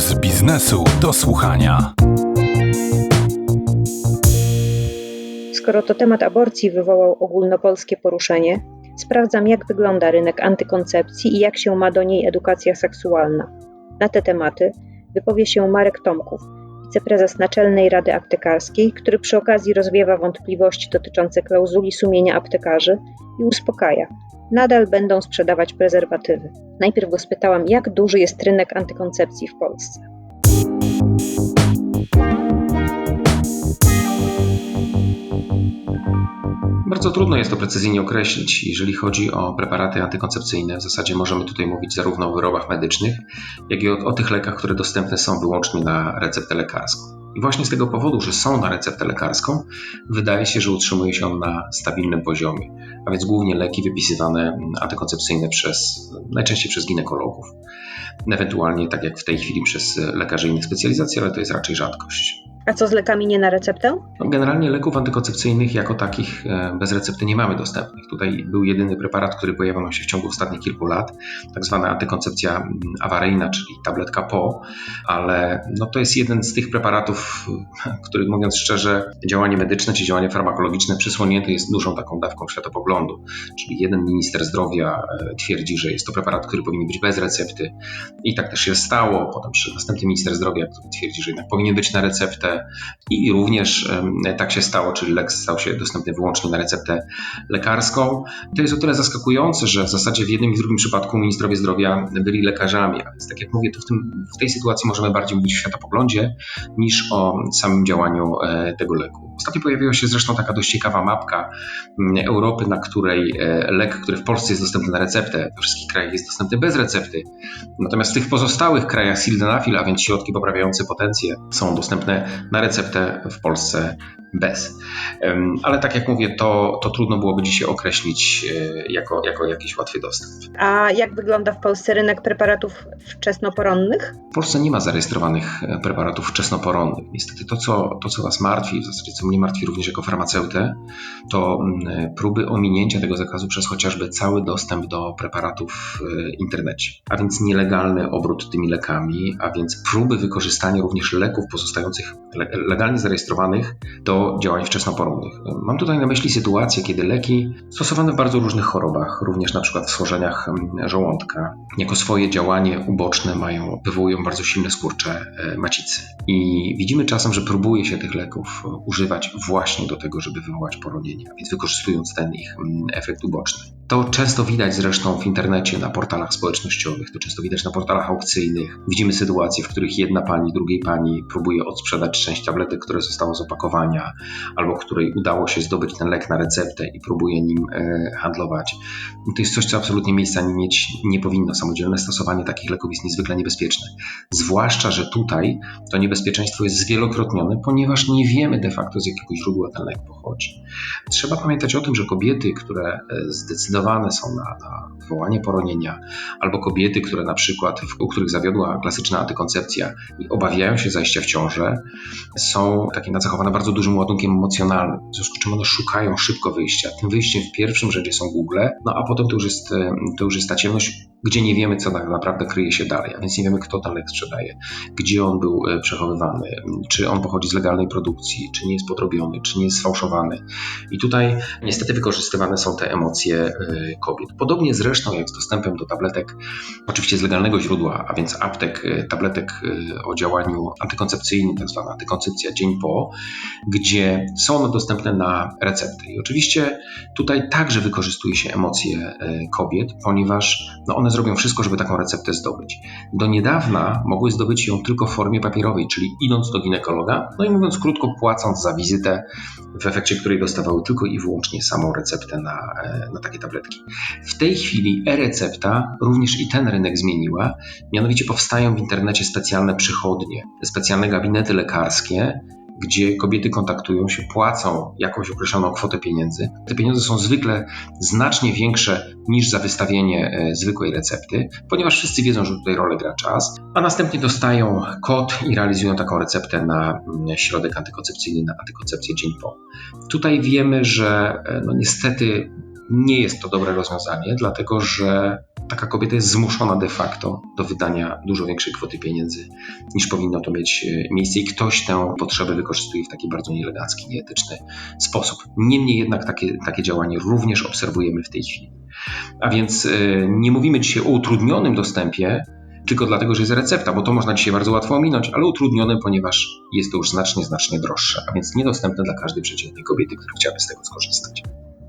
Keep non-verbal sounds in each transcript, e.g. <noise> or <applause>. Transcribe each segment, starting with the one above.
z biznesu do słuchania. Skoro to temat aborcji wywołał ogólnopolskie poruszenie, sprawdzam, jak wygląda rynek antykoncepcji i jak się ma do niej edukacja seksualna. Na te tematy wypowie się Marek Tomków, wiceprezes Naczelnej Rady Aptekarskiej, który przy okazji rozwiewa wątpliwości dotyczące klauzuli sumienia aptekarzy i uspokaja. Nadal będą sprzedawać prezerwatywy. Najpierw go spytałam, jak duży jest rynek antykoncepcji w Polsce. Bardzo trudno jest to precyzyjnie określić. Jeżeli chodzi o preparaty antykoncepcyjne, w zasadzie możemy tutaj mówić zarówno o wyrobach medycznych, jak i o, o tych lekach, które dostępne są wyłącznie na receptę lekarską. I właśnie z tego powodu, że są na receptę lekarską, wydaje się, że utrzymuje się on na stabilnym poziomie, a więc głównie leki wypisywane antykoncepcyjne przez, najczęściej przez ginekologów, ewentualnie tak jak w tej chwili przez lekarzy innych specjalizacji, ale to jest raczej rzadkość. A co z lekami nie na receptę? No, generalnie leków antykoncepcyjnych jako takich e, bez recepty nie mamy dostępnych. Tutaj był jedyny preparat, który pojawił się w ciągu ostatnich kilku lat, tak zwana antykoncepcja mm, awaryjna, czyli tabletka PO, ale no, to jest jeden z tych preparatów, <laughs> który mówiąc szczerze, działanie medyczne czy działanie farmakologiczne przysłonięte jest dużą taką dawką światopoglądu. Czyli jeden minister zdrowia e, twierdzi, że jest to preparat, który powinien być bez recepty i tak też się stało. Potem przy następny minister zdrowia, który twierdzi, że jednak powinien być na receptę i również tak się stało, czyli lek stał się dostępny wyłącznie na receptę lekarską. To jest o tyle zaskakujące, że w zasadzie w jednym i w drugim przypadku ministrowie zdrowia byli lekarzami, a więc tak jak mówię, to w, tym, w tej sytuacji możemy bardziej mówić o światopoglądzie niż o samym działaniu e, tego leku. Ostatnio pojawiła się zresztą taka dość ciekawa mapka Europy, na której e, lek, który w Polsce jest dostępny na receptę, we wszystkich krajach jest dostępny bez recepty. Natomiast w tych pozostałych krajach sildenafil, a więc środki poprawiające potencję, są dostępne na receptę w Polsce bez. Ale tak jak mówię, to, to trudno byłoby dzisiaj określić e, jako, jako jakiś łatwy dostęp. A jak wygląda w Polsce rynek preparatów wczesnoporonnych? W Polsce nie ma zarejestrowanych e, preparatów wczesnoporonnych. Niestety to, co, to, co nas martwi, w zasadzie co mnie martwi również jako farmaceutę, to mm, próby ominięcia tego zakazu przez chociażby cały dostęp do preparatów w internecie, a więc nielegalny obrót tymi lekami, a więc próby wykorzystania również leków pozostających legalnie zarejestrowanych do działań wczesnoporonnych. Mam tutaj na myśli sytuację, kiedy leki stosowane w bardzo różnych chorobach, również na przykład w schorzeniach żołądka, jako swoje działanie uboczne mają, wywołują bardzo silne skurcze e, macicy. I widzimy czasem, że próbuje się tych leków używać właśnie do tego, żeby wywołać poronienie, więc wykorzystując ten ich efekt uboczny. To często widać zresztą w internecie, na portalach społecznościowych, to często widać na portalach aukcyjnych. Widzimy sytuacje, w których jedna pani drugiej pani próbuje odsprzedać część tabletek, które zostało z opakowania, albo której udało się zdobyć ten lek na receptę i próbuje nim e, handlować. To jest coś, co absolutnie miejsca nie mieć nie powinno. Samodzielne stosowanie takich leków jest niezwykle niebezpieczne. Zwłaszcza, że tutaj to niebezpieczeństwo jest zwielokrotnione, ponieważ nie wiemy de facto z jakiego źródła ten lek pochodzi. Trzeba pamiętać o tym, że kobiety, które e, zdecydowane są na, na wywołanie poronienia, albo kobiety, które na przykład, u których zawiodła klasyczna antykoncepcja i obawiają się zajścia w ciążę, są takie nacechowane bardzo dużym ładunkiem emocjonalnym, w związku z czym one szukają szybko wyjścia. Tym wyjściem w pierwszym rzędzie są Google, no a potem to już jest, e, to już jest ta ciemność, gdzie nie wiemy, co tak naprawdę kryje się dalej, a więc nie wiemy, kto ten lek sprzedaje, gdzie on był e, przechowywany, czy on pochodzi z legalnej produkcji, czy nie jest podrobiony, czy nie jest sfałszowany. I tutaj niestety wykorzystywane są te emocje e, kobiet. Podobnie zresztą jak z dostępem do tabletek, oczywiście z legalnego źródła, a więc aptek, tabletek o działaniu antykoncepcyjnym, tak zwana antykoncepcja dzień po, gdzie są one dostępne na receptę. I oczywiście tutaj także wykorzystuje się emocje kobiet, ponieważ no one zrobią wszystko, żeby taką receptę zdobyć. Do niedawna mogły zdobyć ją tylko w formie papierowej, czyli idąc do ginekologa, no i mówiąc krótko, płacąc za wizytę, w efekcie której dostawały tylko i wyłącznie samą receptę na, e, na takie tabletki. W tej chwili e-recepta również i ten rynek zmieniła, mianowicie powstają w internecie specjalne przychodnie, specjalne gabinety lekarskie, gdzie kobiety kontaktują się, płacą jakąś określoną kwotę pieniędzy. Te pieniądze są zwykle znacznie większe niż za wystawienie e, zwykłej recepty, ponieważ wszyscy wiedzą, że tutaj rolę gra czas, a następnie dostają kod i realizują taką receptę na mm, środek antykoncepcyjny, na antykoncepcję dzień po. Tutaj wiemy, że e, no niestety nie jest to dobre rozwiązanie, dlatego że taka kobieta jest zmuszona de facto do wydania dużo większej kwoty pieniędzy niż powinno to mieć e, miejsce i ktoś tę potrzebę wykorzystuje w taki bardzo nieelegancki, nieetyczny sposób. Niemniej jednak takie, takie działanie również obserwujemy w tej chwili. A więc e, nie mówimy dzisiaj o utrudnionym dostępie, tylko dlatego, że jest recepta, bo to można dzisiaj bardzo łatwo ominąć, ale utrudnionym, ponieważ jest to już znacznie, znacznie droższe, a więc niedostępne dla każdej przeciętnej kobiety, która chciałaby z tego skorzystać.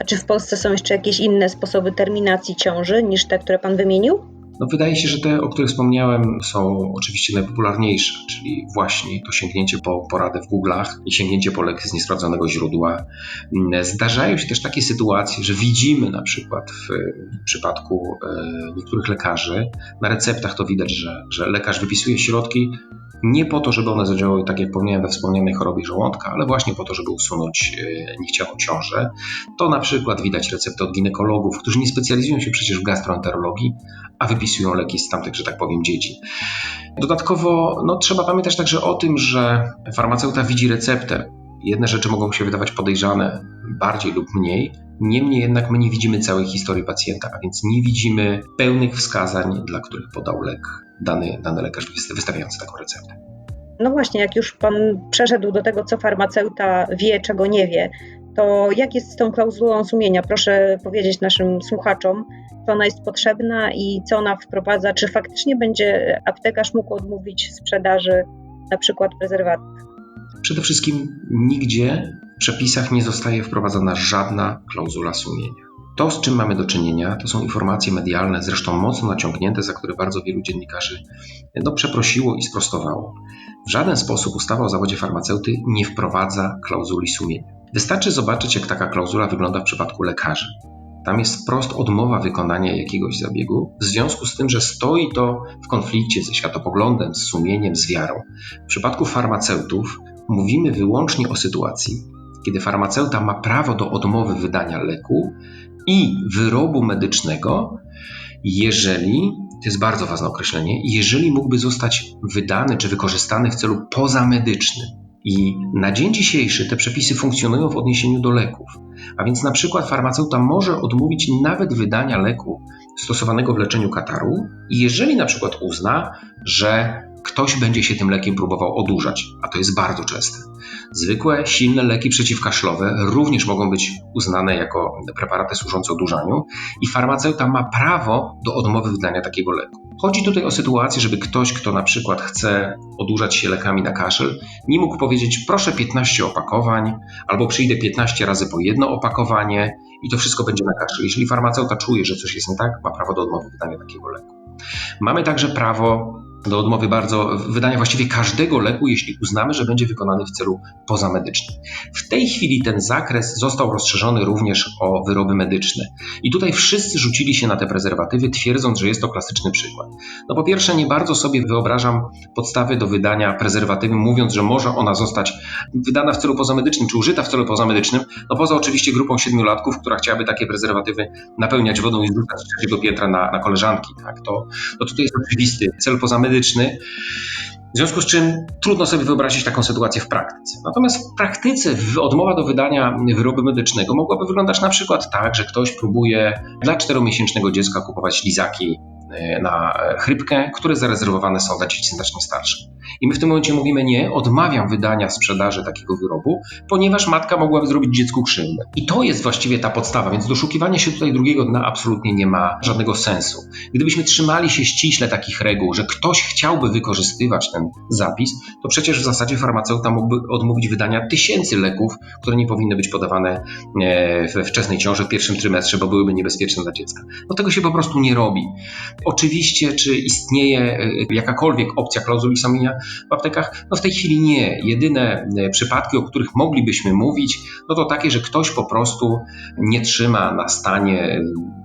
A czy w Polsce są jeszcze jakieś inne sposoby terminacji ciąży niż te, które Pan wymienił? No wydaje się, że te, o których wspomniałem, są oczywiście najpopularniejsze, czyli właśnie to sięgnięcie po poradę w Google'ach i sięgnięcie po lek z niesprawdzonego źródła. Mm, zdarzają się też takie sytuacje, że widzimy na przykład w przypadku e, niektórych lekarzy, na receptach to widać, że, że lekarz wypisuje środki nie po to, żeby one zadziałały, tak jak wspomniałem, we wspomnianej chorobie żołądka, ale właśnie po to, żeby usunąć e, niechcianą ciążę. To na przykład widać recepty od ginekologów, którzy nie specjalizują się przecież w gastroenterologii, a wypisują leki z tamtych, że tak powiem, dzieci. Dodatkowo no, trzeba pamiętać także o tym, że farmaceuta widzi receptę. Jedne rzeczy mogą się wydawać podejrzane bardziej lub mniej, niemniej jednak my nie widzimy całej historii pacjenta, a więc nie widzimy pełnych wskazań, dla których podał lek dany, dany lekarz wystawiający taką receptę. No właśnie, jak już Pan przeszedł do tego, co farmaceuta wie, czego nie wie, to jak jest z tą klauzulą sumienia? Proszę powiedzieć naszym słuchaczom, co ona jest potrzebna i co ona wprowadza. Czy faktycznie będzie aptekarz mógł odmówić sprzedaży na przykład prezerwatów? Przede wszystkim nigdzie przepisach nie zostaje wprowadzona żadna klauzula sumienia. To, z czym mamy do czynienia, to są informacje medialne, zresztą mocno naciągnięte, za które bardzo wielu dziennikarzy no, przeprosiło i sprostowało. W żaden sposób ustawa o zawodzie farmaceuty nie wprowadza klauzuli sumienia. Wystarczy zobaczyć, jak taka klauzula wygląda w przypadku lekarzy. Tam jest wprost odmowa wykonania jakiegoś zabiegu, w związku z tym, że stoi to w konflikcie ze światopoglądem, z sumieniem, z wiarą. W przypadku farmaceutów mówimy wyłącznie o sytuacji, kiedy farmaceuta ma prawo do odmowy wydania leku i wyrobu medycznego, jeżeli, to jest bardzo ważne określenie, jeżeli mógłby zostać wydany czy wykorzystany w celu pozamedycznym. I na dzień dzisiejszy te przepisy funkcjonują w odniesieniu do leków. A więc na przykład farmaceuta może odmówić nawet wydania leku stosowanego w leczeniu kataru, jeżeli na przykład uzna, że ktoś będzie się tym lekiem próbował odurzać, a to jest bardzo częste. Zwykłe, silne leki przeciwkaszlowe również mogą być uznane jako preparaty służące odurzaniu i farmaceuta ma prawo do odmowy wydania takiego leku. Chodzi tutaj o sytuację, żeby ktoś, kto na przykład chce odurzać się lekami na kaszel, nie mógł powiedzieć proszę 15 opakowań albo przyjdę 15 razy po jedno opakowanie i to wszystko będzie na kaszel. Jeśli farmaceuta czuje, że coś jest nie tak, ma prawo do odmowy wydania takiego leku. Mamy także prawo do odmowy bardzo wydania właściwie każdego leku, jeśli uznamy, że będzie wykonany w celu pozamedycznym. W tej chwili ten zakres został rozszerzony również o wyroby medyczne. I tutaj wszyscy rzucili się na te prezerwatywy, twierdząc, że jest to klasyczny przykład. No po pierwsze, nie bardzo sobie wyobrażam podstawy do wydania prezerwatywy, mówiąc, że może ona zostać wydana w celu pozamedycznym, czy użyta w celu pozamedycznym, no poza oczywiście grupą siedmiolatków, która chciałaby takie prezerwatywy napełniać wodą i zrzucać z trzeciego piętra na, na koleżanki. Tak? To, to tutaj jest oczywisty cel pozamedyczny, medyczny. W związku z czym trudno sobie wyobrazić taką sytuację w praktyce. Natomiast w praktyce odmowa do wydania wyrobu medycznego mogłaby wyglądać na przykład tak, że ktoś próbuje dla czteromiesięcznego dziecka kupować lizaki na chrypkę, które zarezerwowane są dla dzieci znacznie starszych. I my w tym momencie mówimy nie, odmawiam wydania sprzedaży takiego wyrobu, ponieważ matka mogłaby zrobić dziecku krzywdę. I to jest właściwie ta podstawa, więc doszukiwanie się tutaj drugiego dna absolutnie nie ma żadnego sensu. Gdybyśmy trzymali się ściśle takich reguł, że ktoś chciałby wykorzystywać ten zapis, to przecież w zasadzie farmaceuta mógłby odmówić wydania tysięcy leków, które nie powinny być podawane e, we wczesnej ciąży w pierwszym trymestrze, bo byłyby niebezpieczne dla dziecka. No tego się po prostu nie robi. Oczywiście, czy istnieje e, jakakolwiek opcja klauzuli sumienia w aptekach? No w tej chwili nie. Jedyne e, przypadki, o których moglibyśmy mówić, no to takie, że ktoś po prostu nie trzyma na stanie,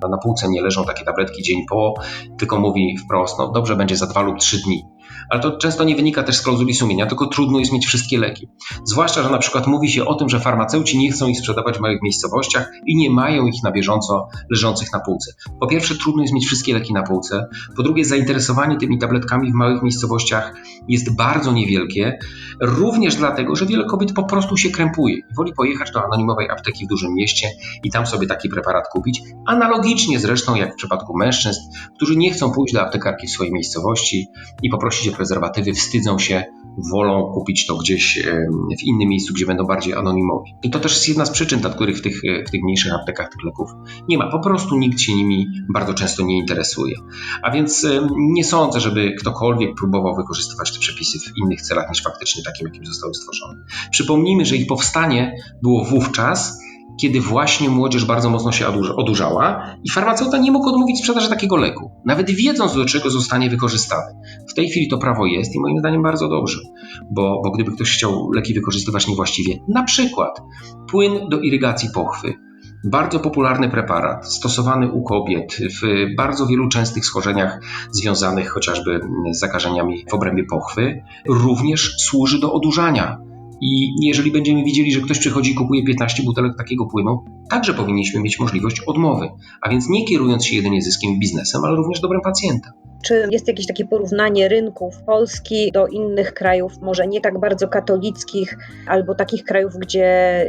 na półce nie leżą takie tabletki dzień po, tylko mówi wprost, no dobrze będzie za dwa lub trzy dni. Ale to często nie wynika też z klauzuli sumienia, tylko trudno jest mieć wszystkie leki. Zwłaszcza, że na przykład mówi się o tym, że farmaceuci nie chcą ich sprzedawać w małych miejscowościach i nie mają ich na bieżąco leżących na półce. Po pierwsze, trudno jest mieć wszystkie leki na półce. Po drugie, zainteresowanie tymi tabletkami w małych miejscowościach jest bardzo niewielkie, również dlatego, że wiele kobiet po prostu się krępuje i woli pojechać do anonimowej apteki w dużym mieście i tam sobie taki preparat kupić. Analogicznie zresztą jak w przypadku mężczyzn, którzy nie chcą pójść do aptekarki w swojej miejscowości i poprosić o prezerwatywy, wstydzą się, wolą kupić to gdzieś w innym miejscu, gdzie będą bardziej anonimowi. I to też jest jedna z przyczyn, dla których w tych, e, w tych mniejszych aptekach tych leków nie ma. Po prostu nikt się nimi bardzo często nie interesuje. A więc nie sądzę, żeby ktokolwiek próbował wykorzystywać te przepisy w innych celach niż faktycznie takim, jakim zostały stworzone. Przypomnijmy, że ich powstanie było wówczas, kiedy właśnie młodzież bardzo mocno się odurza- odurzała i farmaceuta nie mógł odmówić sprzedaży takiego leku, nawet wiedząc do czego zostanie wykorzystany. W tej chwili to prawo jest i moim zdaniem bardzo dobrze, bo, bo gdyby ktoś chciał leki wykorzystywać niewłaściwie, na przykład płyn do irygacji pochwy, bardzo popularny preparat, stosowany u kobiet w bardzo wielu częstych schorzeniach związanych chociażby z zakażeniami w obrębie pochwy, również służy do odurzania. I jeżeli będziemy widzieli, że ktoś przychodzi i kupuje 15 butelek takiego płynu, także powinniśmy mieć możliwość odmowy. A więc nie kierując się jedynie zyskiem biznesem, ale również dobrem pacjenta. Czy jest jakieś takie porównanie rynków Polski do innych krajów, może nie tak bardzo katolickich, albo takich krajów, gdzie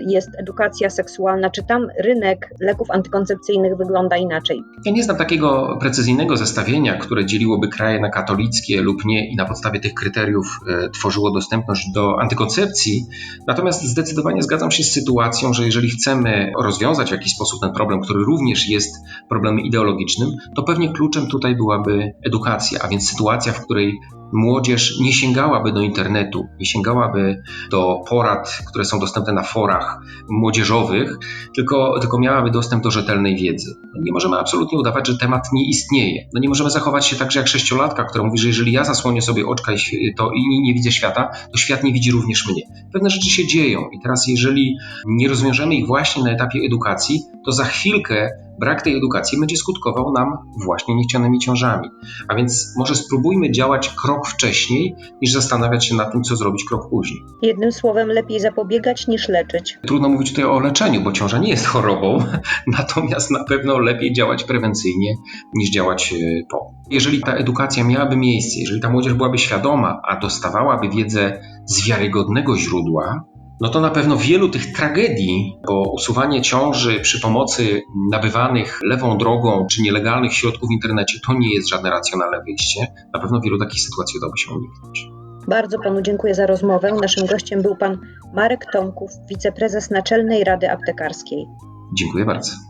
jest edukacja seksualna? Czy tam rynek leków antykoncepcyjnych wygląda inaczej? Ja nie znam takiego precyzyjnego zestawienia, które dzieliłoby kraje na katolickie lub nie i na podstawie tych kryteriów e, tworzyło dostępność do antykoncepcji. Natomiast zdecydowanie zgadzam się z sytuacją, że jeżeli chcemy rozwiązać w jakiś sposób ten problem, który również jest problemem ideologicznym, to pewnie kluczem tutaj byłaby edukacja, a więc sytuacja, w której młodzież nie sięgałaby do internetu, nie sięgałaby do porad, które są dostępne na forach młodzieżowych, tylko, tylko miałaby dostęp do rzetelnej wiedzy. No nie możemy absolutnie udawać, że temat nie istnieje. No nie możemy zachować się tak, że jak sześciolatka, która mówi, że jeżeli ja zasłonię sobie oczka i, to, i nie widzę świata, to świat nie widzi również mnie. Pewne rzeczy się dzieją i teraz jeżeli nie rozwiążemy ich właśnie na etapie edukacji, to za chwilkę brak tej edukacji będzie skutkował nam właśnie niechcianymi ciążami. A więc może spróbujmy działać krok wcześniej, niż zastanawiać się nad tym, co zrobić krok później. Jednym słowem, lepiej zapobiegać niż leczyć. Trudno mówić tutaj o leczeniu, bo ciąża nie jest chorobą, <laughs> natomiast na pewno lepiej działać prewencyjnie niż działać e, po. Jeżeli ta edukacja miałaby miejsce, jeżeli ta młodzież byłaby świadoma, a dostawałaby wiedzę z wiarygodnego źródła, no to na pewno wielu tych tragedii, bo usuwanie ciąży przy pomocy nabywanych lewą drogą czy nielegalnych środków w internecie to nie jest żadne racjonalne wyjście. Na pewno wielu takich sytuacji udałoby się uniknąć. Bardzo panu dziękuję za rozmowę. Naszym gościem był pan Marek Tomków, wiceprezes Naczelnej Rady Aptekarskiej. Dziękuję bardzo.